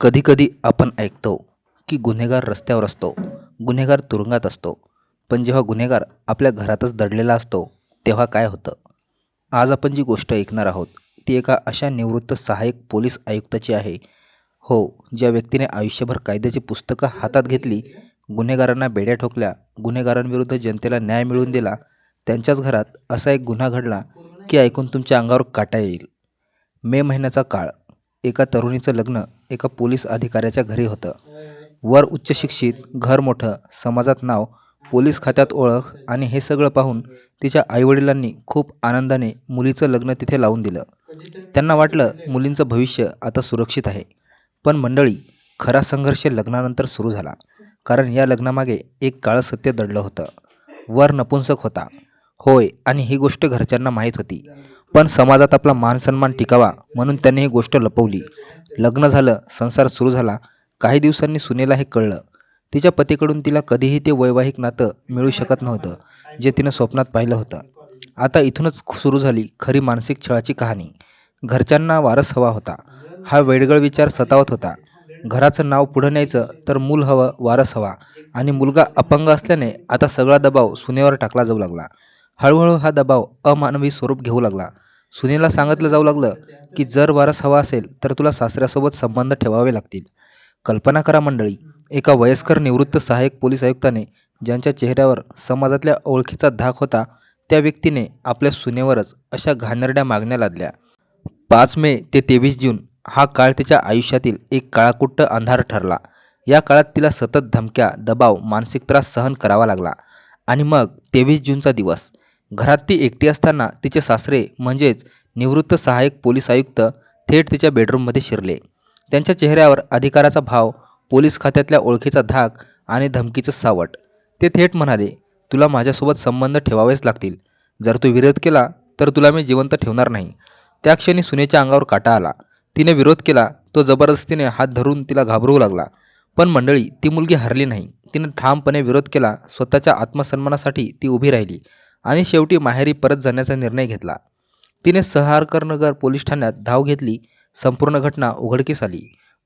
कधीकधी आपण ऐकतो की गुन्हेगार रस्त्यावर असतो गुन्हेगार तुरुंगात असतो. पण जेव्हा गुन्हेगार आपल्या घरातच दडलेला असतो तेव्हा काय होतं? आज आपण जी गोष्ट ऐकणार आहोत ती एका अशा निवृत्त सहाय्यक पोलीस आयुक्ताची आहे. हो ज्या व्यक्तीने आयुष्यभर कायद्याची पुस्तकं हातात घेतली गुन्हेगारांना बेड्या ठोकल्या गुन्हेगारांविरुद्ध जनतेला न्याय मिळवून दिला त्यांच्याच घरात असा एक गुन्हा घडला की ऐकून तुमच्या अंगावर काटा येईल. मे महिन्याचा काळ एका तरुणीचं लग्न एका पोलीस अधिकाऱ्याच्या घरी होतं. वर उच्च शिक्षित घर मोठं समाजात नाव पोलीस खात्यात ओळख आणि हे सगळं पाहून तिच्या आईवडिलांनी खूप आनंदाने मुलीचं लग्न तिथे लावून दिलं. त्यांना वाटलं मुलींचं भविष्य आता सुरक्षित आहे. पण मंडळी खरा संघर्ष लग्नानंतर सुरू झाला. कारण या लग्नामागे एक काळं सत्य दडलं होतं. वर नपुंसक होता. होय आणि ही गोष्ट घरच्यांना माहीत होती. पण समाजात आपला मानसन्मान टिकावा म्हणून त्यांनी ही गोष्ट लपवली. लग्न झालं संसार सुरू झाला. काही दिवसांनी सुनेला हे कळलं. तिच्या पतीकडून तिला कधीही ते वैवाहिक नातं मिळू शकत नव्हतं जे तिनं स्वप्नात पाहिलं होतं. आता इथूनच सुरू झाली खरी मानसिक छळाची कहाणी. घरच्यांना वारस हवा होता. हा वेडगळ विचार सतावत होता. घराचं नाव पुढं न्यायचं तर मूल हवं वारस हवा. आणि मुलगा अपंग असल्याने आता सगळा दबाव सुनेवर टाकला जाऊ लागला. हळूहळू हा दबाव अमानवी स्वरूप घेऊ लागला. सुनेला सांगितलं जाऊ लागलं की जर वारस हवा असेल तर तुला सासऱ्यासोबत संबंध ठेवावे लागतील. कल्पना करा मंडळी एका वयस्कर निवृत्त सहाय्यक पोलीस आयुक्ताने ज्यांच्या चेहऱ्यावर समाजातल्या ओळखीचा धाक होता त्या व्यक्तीने आपल्या सुनेवरच अशा घाणेरड्या मागण्या लादल्या. पाच मे ते तेवीस जून हा काळ तिच्या आयुष्यातील एक काळाकुट्ट अंधार ठरला. या काळात तिला सतत धमक्या दबाव मानसिक त्रास सहन करावा लागला. आणि मग तेवीस जूनचा दिवस. घरात ती एकटी असताना तिचे सासरे म्हणजेच निवृत्त सहाय्यक पोलीस आयुक्त थेट तिच्या बेडरूममध्ये शिरले. त्यांच्या चेहऱ्यावर अधिकाराचा भाव पोलीस खात्यातल्या ओळखीचा धाक आणि धमकीचं सावट. ते थेट म्हणाले तुला माझ्यासोबत संबंध ठेवावेच लागतील. जर तू विरोध केला तर तुला मी जिवंत ठेवणार नाही. त्या क्षणी सुनेच्या अंगावर काटा आला. तिने विरोध केला तो जबरदस्तीने हात धरून तिला घाबरवू लागला. पण मंडळी ती मुलगी हरली नाही. तिने ठामपणे विरोध केला स्वतःच्या आत्मसन्मानासाठी ती उभी राहिली. आणि शेवटी माहेरी परत जाण्याचा निर्णय घेतला. तिने सहारकरनगर पोलीस ठाण्यात धाव घेतली. संपूर्ण घटना उघडकीस आली.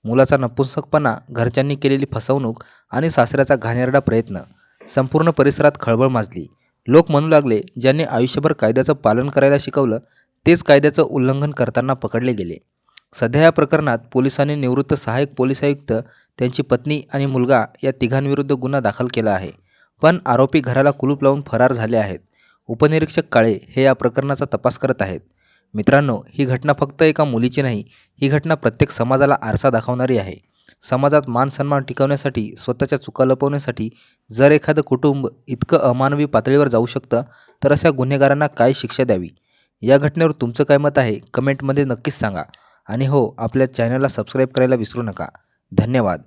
मुलाचा नपुंसकपणा घरच्यांनी केलेली फसवणूक आणि सासऱ्याचा घाणेरडा प्रयत्न संपूर्ण परिसरात खळबळ माजली. लोक म्हणू लागले ज्यांनी आयुष्यभर कायद्याचं पालन करायला शिकवलं तेच कायद्याचं उल्लंघन करताना पकडले गेले. सध्या या प्रकरणात पोलिसांनी निवृत्त सहाय्यक पोलीस आयुक्त त्यांची पत्नी आणि मुलगा या तिघांविरुद्ध गुन्हा दाखल केला आहे. पण आरोपी घराला कुलूप लावून फरार झाले आहेत. उपनिरीक्षक काळे हे या प्रकरणाचा तपास करत आहेत. मित्रांनो ही घटना फक्त एका मुलीची नाही ही घटना प्रत्येक समाजाला आरसा दाखवणारी आहे. समाजात मान सन्मान टिकवण्यासाठी स्वतःच्या चुका लपवण्यासाठी जर एखादं कुटुंब इतकं अमानवी पातळीवर जाऊ शकतं तर अशा गुन्हेगारांना काय शिक्षा द्यावी? या घटनेवर तुमचं काय मत आहे? कमेंटमध्ये नक्कीच सांगा. आणि हो आपल्या चॅनलला सबस्क्राईब करायला विसरू नका. धन्यवाद.